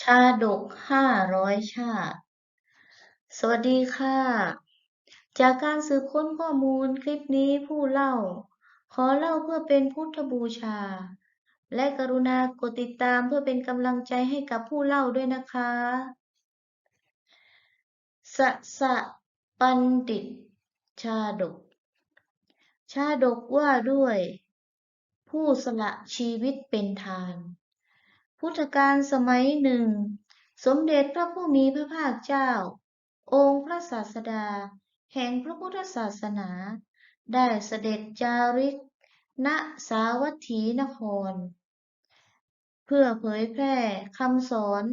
ชาดกห้าร้อยชาติ สวัสดีค่ะ จากการสืบค้นข้อมูลคลิปนี้ผู้เล่า ขอเล่าเพื่อเป็นพุทธบูชา และกรุณากดติดตามเพื่อเป็นกำลังใจให้กับผู้เล่าด้วยนะคะสะสะปันดิต ชาดก ชาดกว่าด้วย ผู้สละชีวิตเป็นทาน พุทธกาลสมัยหนึ่ง สมเด็จพระผู้มีพระภาคเจ้า องค์พระศาสดา แห่งพระพุทธศาสนา ได้เสด็จจาริก ณสาวัตถีนคร เพื่อเผยแพร่คำสอน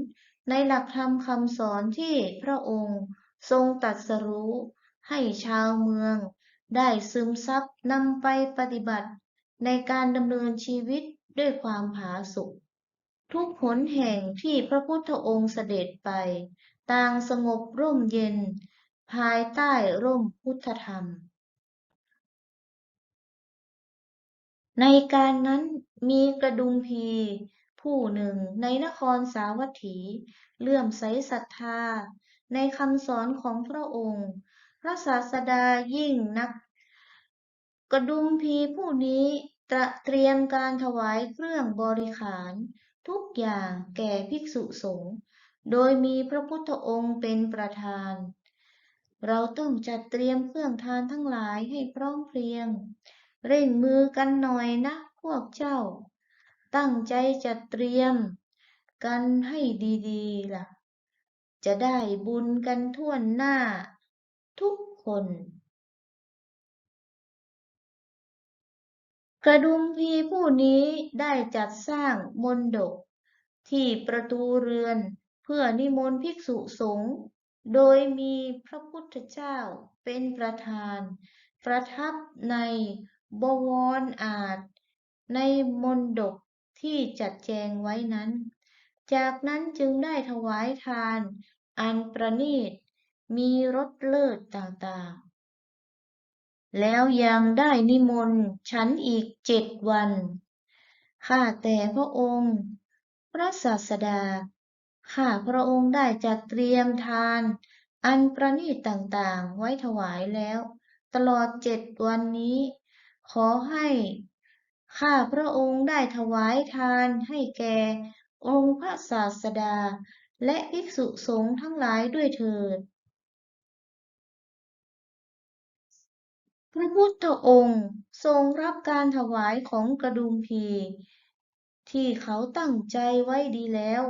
ในหลักธรรมคำสอนที่พระองค์ทรงตรัสรู้ให้ชาวเมือง ได้ซึมซับนำไปปฏิบัติ ในการดำเนินชีวิตด้วยความผาสุก ทุกหนแห่งที่พระพุทธองค์เสด็จไป ต่างสงบร่มเย็น ภายใต้ร่มพุทธธรรม ในการนั้นมีกระดุมพีผู้หนึ่งในนครสาวัตถีเลื่อมใสศรัทธา ในคำสอนของพระองค์ พระศาสดายิ่งนัก กระดุมพีผู้นี้ตระเตรียมการถวายเครื่องบริขาร ทุกอย่างแก่ภิกษุสงฆ์โดยมีพระพุทธองค์เป็นประธาน เราต้องจัดเตรียมเครื่องทานทั้งหลายให้พร้อมเพรียง เร่งมือกันหน่อยนะพวกเจ้า ตั้งใจจัดเตรียมกันให้ดีๆล่ะ จะได้บุญกันทั่วหน้าทุกคน กระดุมพีผู้นี้ได้จัดสร้างมณฑปที่ประตูเรือนเพื่อนิมนต์ภิกษุสงฆ์โดยมีพระพุทธเจ้าเป็นประธาน ประทับในบวรอาสน์ในมณฑปที่จัดแจงไว้นั้น จากนั้นจึงได้ถวายทาน อันประณีต มีรสเลิศต่างๆ แล้วยังได้นิมนต์ฉันอีกเจ็ดวัน ข้าแต่พระองค์ พระศาสดา ข้าพระองค์ได้จัดเตรียมทาน อันประณีตต่างๆไว้ถวายแล้ว ตลอดเจ็ดวันนี้ ขอให้ข้าพระองค์ได้ถวายทานให้แก่องค์พระศาสดา และภิกษุสงฆ์ทั้งหลายด้วยเถิด ระพุทธองค์ทรงรับการถวายของกระดุมพี ที่เขาตั้งใจไว้ดีแล้ว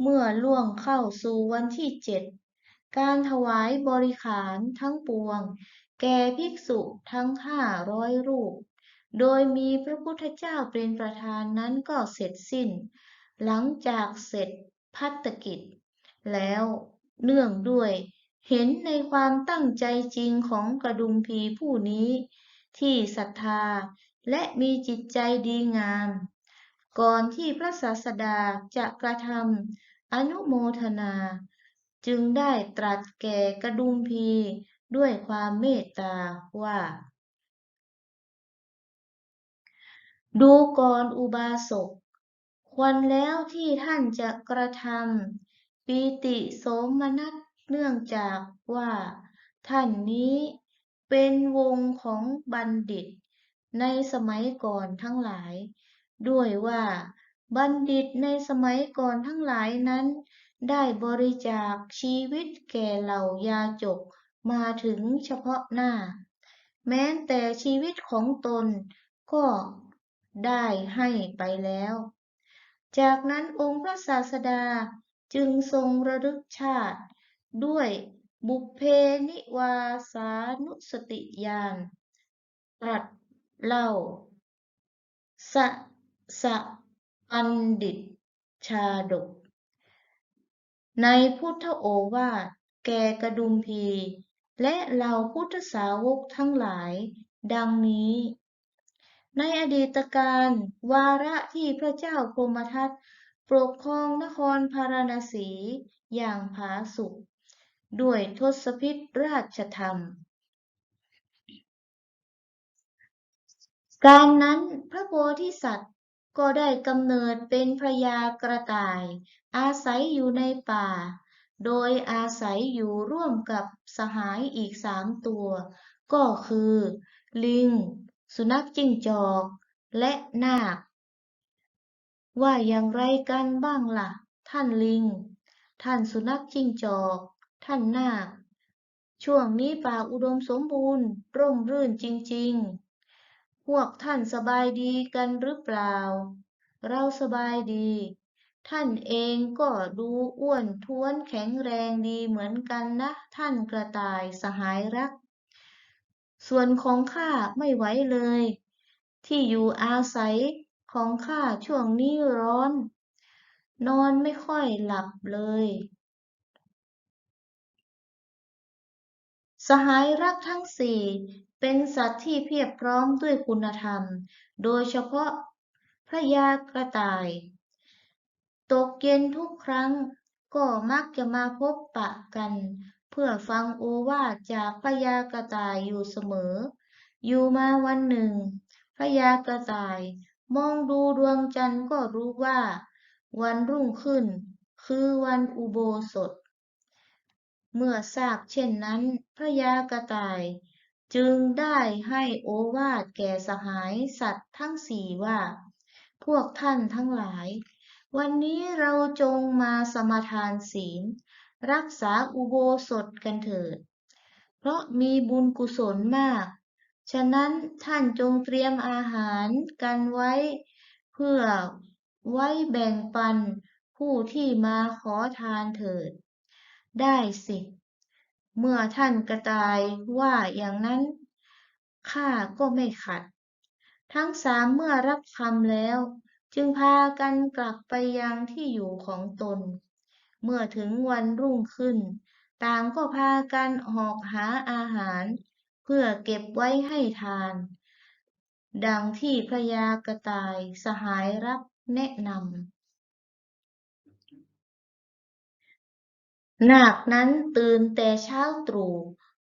เมื่อล่วงเข้าสู่วันที่เจ็ดการถวายบริขารทั้งปวง แก่ภิกษุทั้งห้าร้อยรูป โดยมีพระพุทธเจ้าเป็นประธานนั้นก็เสร็จสิ้น หลังจากเสร็จภัตกิจ แล้วเนื่องด้วย เห็นในความตั้งใจจริงของกระดุมพีผู้นี้ ที่ศรัทธาและมีจิตใจดีงาม ก่อนที่พระศาสดาจะกระทำอนุโมทนา จึงได้ตรัสแก่กระดุมพีด้วยความเมตตาว่า ดูก่อนอุบาสก ควรแล้วที่ท่านจะกระทำปีติโสมนัส เนื่องจากว่าท่านนี้เป็นวงของบัณฑิต ในสมัยก่อนทั้งหลาย ด้วยว่าบัณฑิตในสมัยก่อนทั้งหลายนั้น ได้บริจาคชีวิตแก่เหล่ายาจกมาถึงเฉพาะหน้า แม้แต่ชีวิตของตนก็ได้ให้ไปแล้ว จากนั้นองค์พระศาสดาจึงทรงระลึกชาติ ด้วยบุพเพนิวาสานุสติญาณตรัสเล่าสะสะปันดิตชาดก ในพุทธโอวาทแก่กระดุมพี และเหล่าพุทธสาวกทั้งหลาย ดังนี้ ในอดีตการวาระที่พระเจ้าพรมทัตปกครองนครพาราณสีอย่างผาสุก ด้วยทศพิธราชธรรม การนั้นพระโพธิสัตว์ก็ได้กำเนิดเป็นพระยากระต่าย อาศัยอยู่ในป่า โดยอาศัยอยู่ร่วมกับสหายอีกสามตัว ก็คือ ลิง สุนัขจิ้งจอก และนาค ว่าอย่างไรกันบ้างล่ะ ท่านลิง ท่านสุนัขจิ้งจอก ท่านนาค ช่วงนี้ป่าอุดมสมบูรณ์ ร่มรื่นจริง ๆ พวกท่านสบายดีกันหรือเปล่า เราสบายดี ท่านเองก็ดูอ้วนท้วนแข็งแรงดีเหมือนกันนะ ท่านกระต่ายสหายรัก ส่วนของข้าไม่ไหวเลย ที่อยู่อาศัยของข้าช่วงนี้ร้อน นอนไม่ค่อยหลับเลย สหายรักทั้งสี่เป็นสัตว์ที่เพียบพร้อมด้วยคุณธรรม โดยเฉพาะพระยากระต่าย ตกเย็นทุกครั้งก็มักจะมาพบปะกัน เพื่อฟังโอวาทจากพระยากระต่ายอยู่เสมอ อยู่มาวันหนึ่ง พระยากระต่ายมองดูดวงจันทร์ก็รู้ว่า วันรุ่งขึ้น คือวันอุโบสถ เมื่อทราบเช่นนั้น พระยากระต่ายจึงได้ให้โอวาทแก่สหายสัตว์ทั้งสี่ว่า พวกท่านทั้งหลาย วันนี้เราจงมาสมาทานศีล รักษาอุโบสถกันเถิด เพราะมีบุญกุศลมาก ฉะนั้นท่านจงเตรียมอาหารกันไว้ เพื่อไว้แบ่งปันผู้ที่มาขอทานเถิด ได้สิ เมื่อท่านกระต่ายว่าอย่างนั้น ข้าก็ไม่ขัด ทั้งสามเมื่อรับคำแล้ว จึงพากันกลับไปยังที่อยู่ของตน เมื่อถึงวันรุ่งขึ้น ต่างก็พากันออกหาอาหาร เพื่อเก็บไว้ให้ทาน ดังที่พระยากระต่ายสหายรักแนะนำ นาคนั้นตื่นแต่เช้าตรู่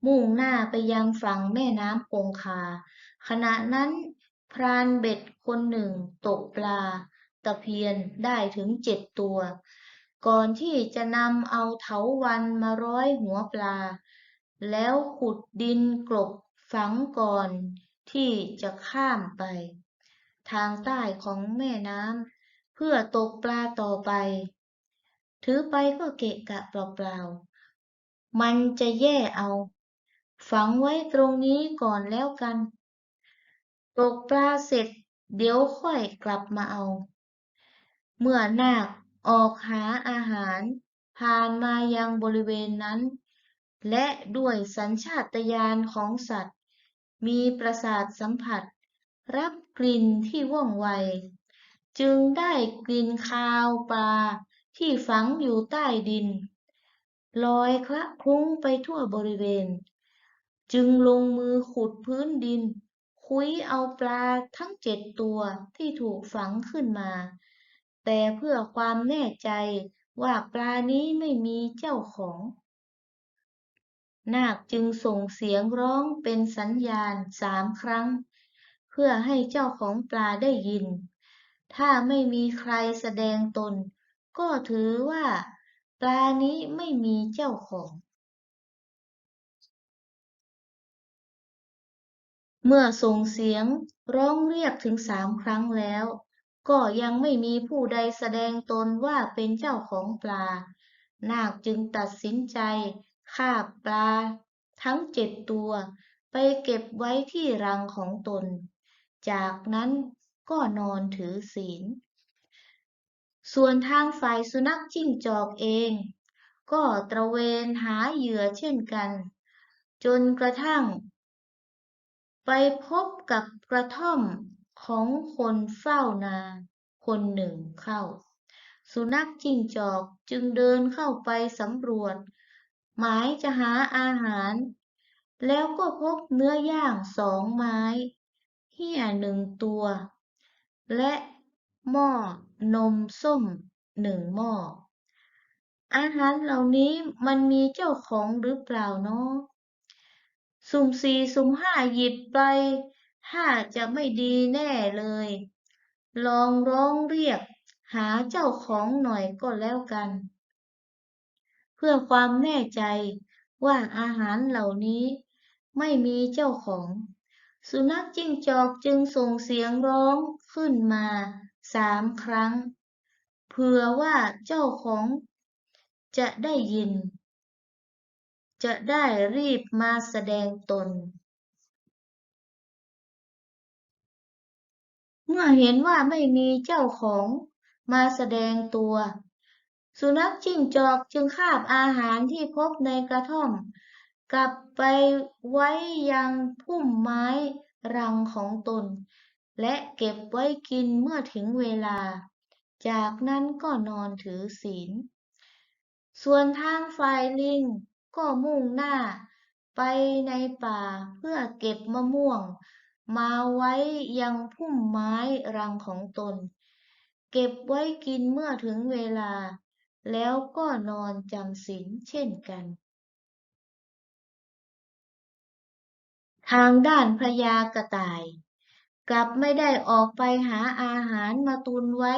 มุ่งหน้าไปยังฝั่งแม่น้ำคงคา ขณะนั้นพรานเบ็ดคนหนึ่งตกปลา ตะเพียนได้ถึงเจ็ดตัว ก่อนที่จะนำเอาเถาวัลย์มาร้อยหัวปลา แล้วขุดดินกลบฝังก่อนที่จะข้ามไป ทางใต้ของแม่น้ำเพื่อตกปลาต่อไป ถือไปก็เกะกะเปล่าๆ มันจะแย่เอา ฝังไว้ตรงนี้ก่อนแล้วกัน ตกปลาเสร็จ เดี๋ยวค่อยกลับมาเอา เมื่อนาคออกหาอาหาร ผ่านมายังบริเวณนั้น และด้วยสัญชาตญาณของสัตว์ มีประสาทสัมผัส รับกลิ่นที่ว่องไว จึงได้กลิ่นคาวปลา ที่ฝังอยู่ใต้ดิน ลอยคละคลุ้งไปทั่วบริเวณ จึงลงมือขุดพื้นดิน คุ้ยเอาปลาทั้งเจ็ดตัวที่ถูกฝังขึ้นมา แต่เพื่อความแน่ใจว่าปลานี้ไม่มีเจ้าของ นาคจึงส่งเสียงร้องเป็นสัญญาณสามครั้ง เพื่อให้เจ้าของปลาได้ยิน ถ้าไม่มีใครแสดงตน ก็ถือว่า ปลานี้ไม่มีเจ้าของ เมื่อส่งเสียงร้องเรียกถึงสามครั้งแล้ว ก็ยังไม่มีผู้ใดแสดงตนว่าเป็นเจ้าของปลา นาคจึงตัดสินใจฆ่าปลา ทั้งเจ็ดตัว ไปเก็บไว้ที่รังของตน จากนั้นก็นอนถือศีล ส่วนทางฝ่ายสุนัขจิ้งจอกเอง ก็ตระเวนหาเหยื่อเช่นกัน จนกระทั่ง ไปพบกับกระท่อมของคนเฝ้านาคนหนึ่งเข้า สุนัขจิ้งจอกจึงเดินเข้าไปสำรวจ หมายจะหาอาหาร แล้วก็พบเนื้อย่างสองไม้ เหี้ยหนึ่งตัว และ หม้อนมส้มหนึ่งหม้อ อาหารเหล่านี้มันมีเจ้าของหรือเปล่าเนาะสุ่มสี่สุ่มห้าหยิบไปถ้าจะไม่ดีแน่เลย ลองร้องเรียก หาเจ้าของหน่อยก็แล้วกัน เพื่อความแน่ใจว่าอาหารเหล่านี้ไม่มีเจ้าของ สุนัขจิ้งจอกจึงส่งเสียงร้องขึ้นมา สามครั้ง เผื่อว่าเจ้าของจะได้ยิน จะได้รีบมาแสดงตน เมื่อเห็นว่าไม่มีเจ้าของมาแสดงตัว สุนัขจิ้งจอกจึงคาบอาหารที่พบในกระท่อม กลับไปไว้ยังพุ่มไม้รังของตน และเก็บไว้กินเมื่อถึงเวลา จากนั้นก็นอนถือศีล ส่วนทางฝ่ายลิงก็มุ่งหน้าไปในป่าเพื่อเก็บมะม่วง มาไว้ยังพุ่มไม้รังของตน เก็บไว้กินเมื่อถึงเวลา แล้วก็นอนจำศีลเช่นกัน ทางด้านพญากระต่าย กลับไม่ได้ออกไปหาอาหารมาตุนไว้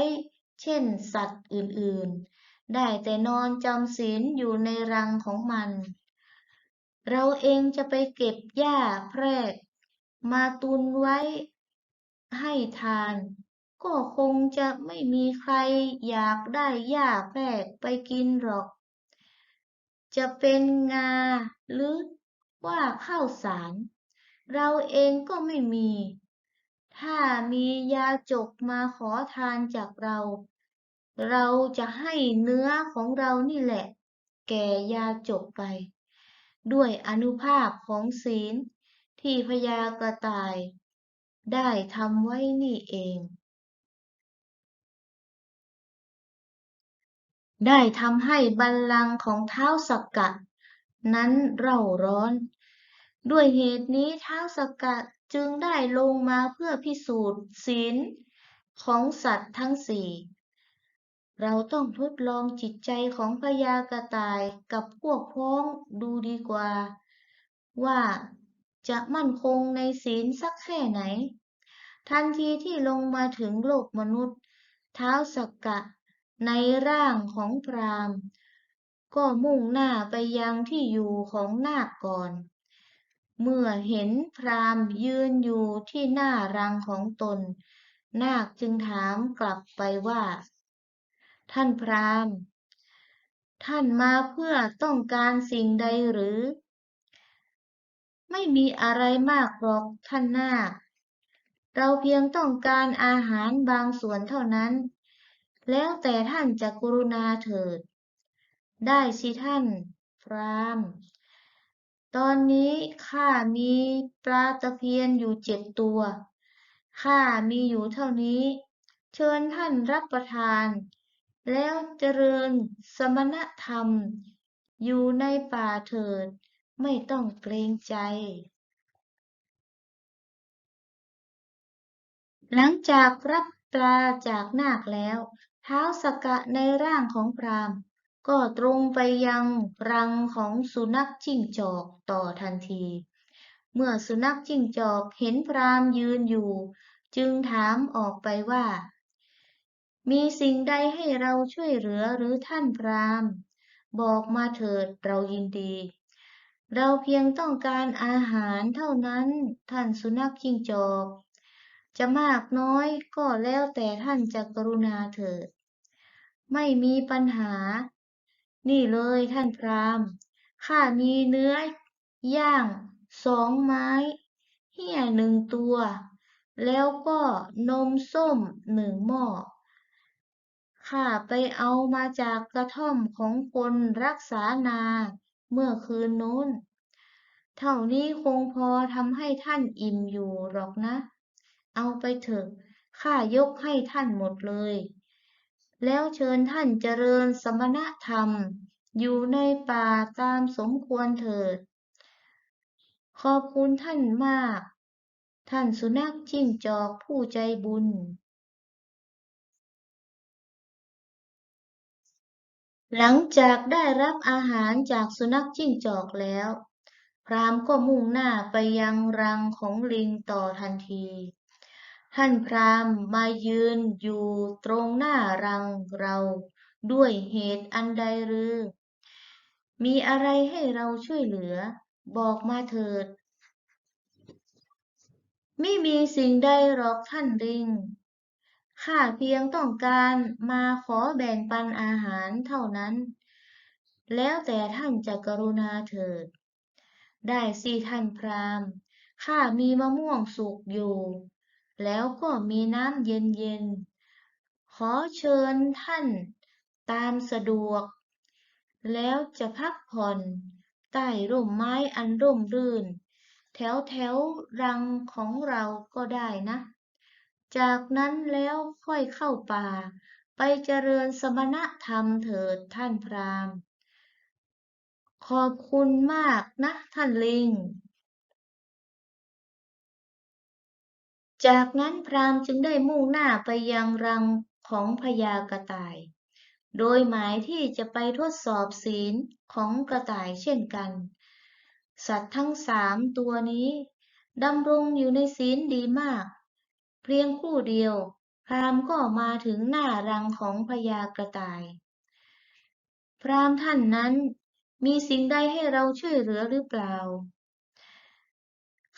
เช่นสัตว์อื่นๆ ได้แต่นอนจำศีลอยู่ในรังของมัน เราเองจะไปเก็บหญ้าแพรก มาตุนไว้ ให้ทาน ก็คงจะไม่มีใครอยากได้หญ้าแพรกไปกินหรอก จะเป็นงาหรือว่าข้าวสาร เราเองก็ไม่มี ถ้ามียาจกมาขอทานจากเรา เราจะให้เนื้อของเรานี่แหละ แก่ยาจกไป ด้วยอนุภาพของศีลที่พญากระต่าย ได้ทำไว้นี่เอง ได้ทำให้บัลลังก์ของเท้าสักกะ นั้นเร่าร้อน ด้วยเหตุนี้ท้าสักกะ จึงได้ลงมาเพื่อพิสูจน์ศีลของสัตว์ทั้งสี่ เราต้องทดลองจิตใจของพญากระต่ายกับพวกพ้องดูดีกว่า ว่าจะมั่นคงในศีลสักแค่ไหน ทันทีที่ลงมาถึงโลกมนุษย์เท้าสักกะในร่างของพรามก็มุ่งหน้าไปยังที่อยู่ของนาคก่อน เมื่อเห็นพราหมณ์ยืนอยู่ที่หน้ารังของตน นาคจึงถามกลับไปว่า ท่านพราหมณ์ ท่านมาเพื่อต้องการสิ่งใดหรือ ไม่มีอะไรมากหรอกท่านนาค เราเพียงต้องการอาหารบางส่วนเท่านั้น แล้วแต่ท่านจะกรุณาเถิด ได้สิท่าน พราหมณ์ ตอนนี้ข้ามีปลาตะเพียนอยู่เจ็ดตัว ข้ามีอยู่เท่านี้ เชิญท่านรับประทาน แล้วเจริญสมณธรรม อยู่ในป่าเถิด ไม่ต้องเกรงใจ หลังจากรับปลาจากนาคแล้ว เท้าสักกะในร่างของพราหมณ์ ก็ตรงไปยังรังของสุนัขจิ้งจอกต่อทันที เมื่อสุนัขจิ้งจอกเห็นพรามยืนอยู่ จึงถามออกไปว่า มีสิ่งใดให้เราช่วยเหลือหรือท่านพรามบอกมาเถิดเรายินดี เราเพียงต้องการอาหารเท่านั้นท่านสุนัขจิ้งจอก จะมากน้อยก็แล้วแต่ท่านจะกรุณาเถิด ไม่มีปัญหา นี่เลยท่านพราหมณ์ ข้ามีเนื้อย่างสองไม้ เหี้ยหนึ่งตัว แล้วก็นมส้มหนึ่งหม้อ ข้าไปเอามาจากกระท่อมของคนรักษานาเมื่อคืนโน้น เท่านี้คงพอทำให้ท่านอิ่มอยู่หรอกนะ เอาไปเถอะ ข้ายกให้ท่านหมดเลย แล้วเชิญท่านเจริญสมณธรรม อยู่ในป่าตามสมควรเถิด ขอบคุณท่านมาก ท่านสุนัขจิ้งจอกผู้ใจบุญ หลังจากได้รับอาหารจากสุนัขจิ้งจอกแล้ว พรามก็มุ่งหน้าไปยังรังของลิงต่อทันที ท่านพราหมณ์มายืนอยู่ตรงหน้ารังเรา ด้วยเหตุอันใดหรือ มีอะไรให้เราช่วยเหลือ บอกมาเถิด ไม่มีสิ่งใดหรอกท่านลิงข้าเพียงต้องการมาขอแบ่งปันอาหารเท่านั้น แล้วแต่ท่านจะกรุณาเถิด ได้สิท่านพราหมณ์ข้ามีมะม่วงสุกอยู่ แล้วก็มีน้ำเย็นๆ ขอเชิญท่านตามสะดวก แล้วจะพักผ่อนใต้ร่มไม้อันร่มรื่น แถวแถวรังของเราก็ได้นะ จากนั้นแล้วค่อยเข้าป่า ไปเจริญสมณธรรมเถิดท่านพราหมณ์ ขอบคุณมากนะท่านลิง จากนั้นพราหมณ์จึงได้มุ่งหน้าไปยังรังของพญากระต่าย โดยหมายที่จะไปทดสอบศีลของกระต่ายเช่นกัน สัตว์ทั้งสามตัวนี้ดำรงอยู่ในศีลดีมาก เพียงครู่เดียว พราหมณ์ก็มาถึงหน้ารังของพญากระต่าย พราหมณ์ท่านนั้นมีสิ่งใดให้เราช่วยเหลือหรือเปล่า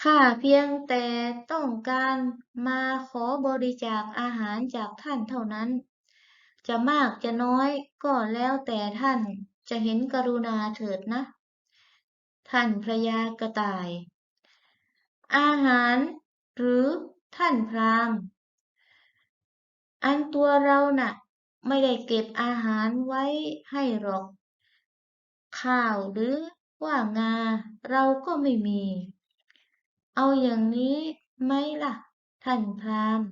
ข้าเพียงแต่ต้องการมาขอบริจาคอาหารจากท่านเท่านั้น จะมากจะน้อยก็แล้วแต่ท่านจะเห็นกรุณาเถิดนะ ท่านพระยากระต่าย อาหาร หรือท่านพราหมณ์อันตัวเราน่ะ ไม่ได้เก็บอาหารไว้ให้หรอก ข้าวหรือว่างาเราก็ไม่มี เอาอย่างนี้ไหมล่ะ ท่านพราหมณ์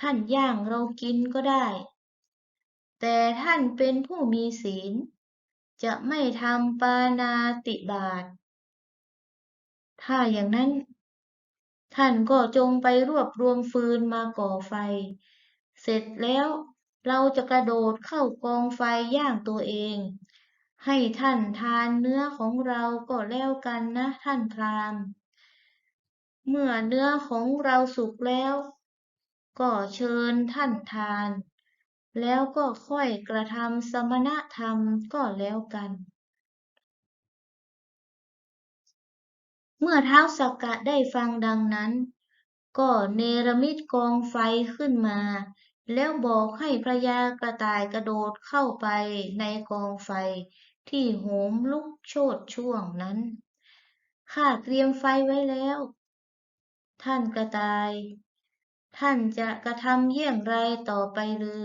ท่านย่างเรากินก็ได้ แต่ท่านเป็นผู้มีศีล จะไม่ทำปานาติบาตถ้าอย่างนั้น ท่านก็จงไปรวบรวมฟืนมาก่อไฟ เสร็จแล้วเราจะกระโดดเข้ากองไฟย่างตัวเอง ให้ท่านทานเนื้อของเราก็แล้วกันนะท่านพราหมณ์ เมื่อเนื้อของเราสุกแล้ว ก็เชิญท่านทาน แล้วก็ค่อยกระทำสมณธรรมก็แล้วกัน เมื่อท้าวสักกะได้ฟังดังนั้น ก็เนรมิตกองไฟขึ้นมา แล้วบอกให้พระยากระต่ายกระโดดเข้าไปในกองไฟที่โหมลุกโชนช่วงนั้นข้าเตรียมไฟไว้แล้ว ท่านกระต่าย ท่านจะกระทำเยี่ยงไรต่อไปหรือ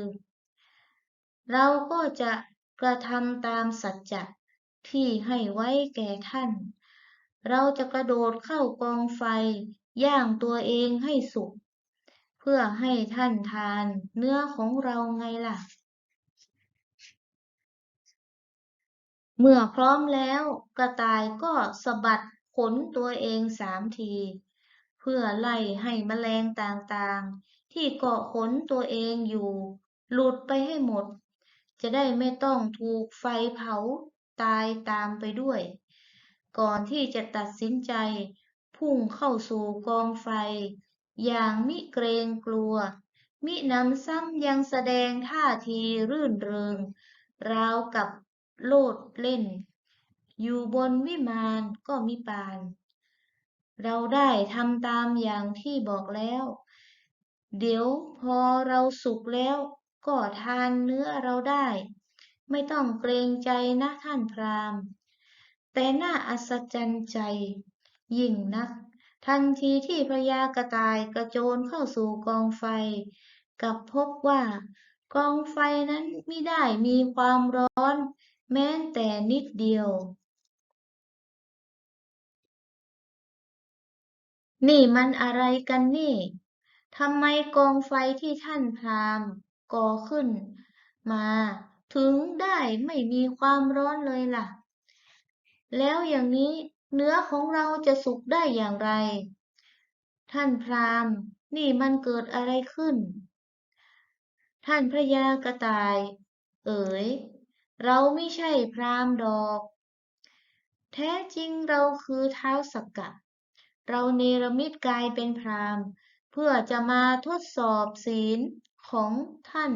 เราก็จะกระทำตามสัจจะที่ให้ไว้แก่ท่าน เราจะกระโดดเข้ากองไฟ ย่างตัวเองให้สุก เพื่อให้ท่านทานเนื้อของเราไงล่ะ เมื่อพร้อมแล้วกระต่ายก็สะบัดขนตัวเองสามที เพื่อไล่ให้แมลงต่างๆ ที่เกาะขนตัวเองอยู่ หลุดไปให้หมด จะได้ไม่ต้องถูกไฟเผาตายตามไปด้วย ก่อนที่จะตัดสินใจพุ่งเข้าสู่กองไฟ อย่างมิเกรงกลัว มินำซ้ำยังแสดงท่าทีรื่นเริง ราวกับโลดเล่น อยู่บนวิมานก็มิปาน เราได้ทำตามอย่างที่บอกแล้ว เดี๋ยวพอเราสุกแล้ว ก็ทานเนื้อเราได้ ไม่ต้องเกรงใจนะท่านพราหมณ์แต่น่าอัศจรรย์ใจ ยิ่งนัก ทันทีที่พระยากระต่ายกระโจนเข้าสู่กองไฟ กับพบว่ากองไฟนั้นไมิได้มีความร้อน แม้แต่นิดเดียว นี่มันอะไรกันนี่ ทำไมกองไฟที่ท่านพราหมณ์ก่อขึ้นมา ถึงได้ไม่มีความร้อนเลยล่ะ แล้วอย่างนี้เนื้อของเราจะสุกได้อย่างไร ท่านพราหมณ์ นี่มันเกิดอะไรขึ้น ท่านพระยากระต่าย เอ๋ย เราไม่ใช่พราหมณ์ดอก แท้จริงเราคือเท้าสักกะ เราเนรมิตกายเป็นพรามเพื่อจะมาทดสอบศีลของท่าน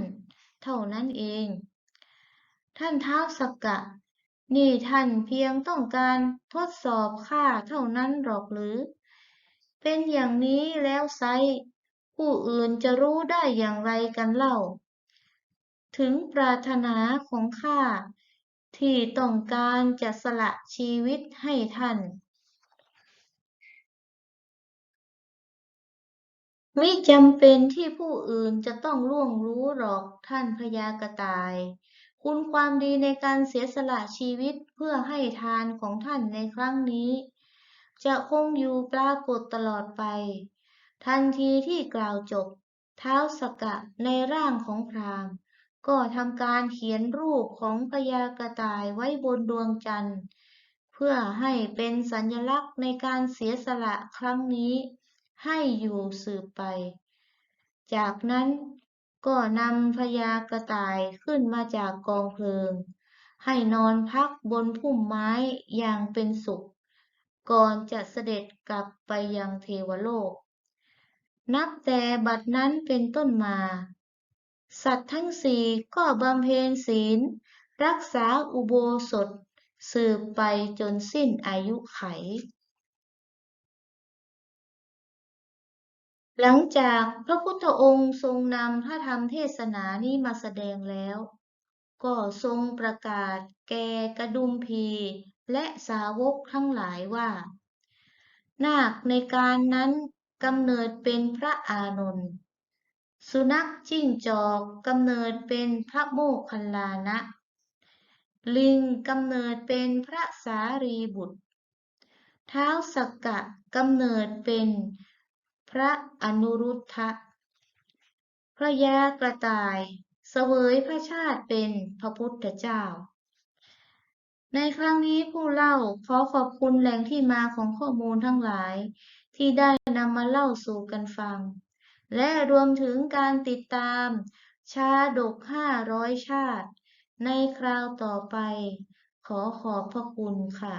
เท่านั้นเอง ท่านท้าวสกกะ นี่ท่านเพียงต้องการทดสอบข้าเท่านั้นหรอกหรือ เป็นอย่างนี้แล้วไซผู้อื่นจะรู้ได้อย่างไรกันเล่า ถึงปรารถนาของข้าที่ต้องการจะสละชีวิตให้ท่าน มิจำเป็นที่ผู้อื่นจะต้องล่วงรู้หรอกท่านพญากระต่าย คุณความดีในการเสียสละชีวิตเพื่อให้ทานของท่านในครั้งนี้ จะคงอยู่ปรากฏตลอดไป ทันทีที่กล่าวจบ เท้าสกกะในร่างของพรามก็ทำการเขียนรูปของพญากระต่ายไว้บนดวงจันทร์ เพื่อให้เป็นสัญลักษณ์ในการเสียสละครั้งนี้ ให้อยู่สืบไป จากนั้นก็นำพญากระต่ายขึ้นมาจากกองเพลิง ให้นอนพักบนพุ่มไม้อย่างเป็นสุข ก่อนจะเสด็จกลับไปยังเทวโลก นับแต่บัดนั้นเป็นต้นมา สัตว์ทั้งสี่ก็บำเพ็ญศีล รักษาอุโบสถ สืบไปจนสิ้นอายุไข หลังจากพระพุทธองค์ทรงนำพระธรรมเทศนานี้มาแสดงแล้ว ก็ทรงประกาศแก่กระดุมพีและสาวกทั้งหลายว่า นาคในการนั้นกำเนิดเป็นพระอานนท์สุนัขจิ้งจอกกำเนิดเป็นพระโมคคัลลานะ ลิงกำเนิดเป็นพระสารีบุตร เท้าสักกะกำเนิดเป็น ระอนุรุทธะ พระยากระต่ายเสวยพระชาติเป็นพระพุทธเจ้า ในครั้งนี้ผู้เล่าขอขอบคุณแหล่งที่มาของข้อมูลทั้งหลาย ที่ได้นำมาเล่าสู่กันฟัง และรวมถึงการติดตามชาดกห้าร้อยชาติ ในคราวต่อไป ขอขอบพระคุณค่ะ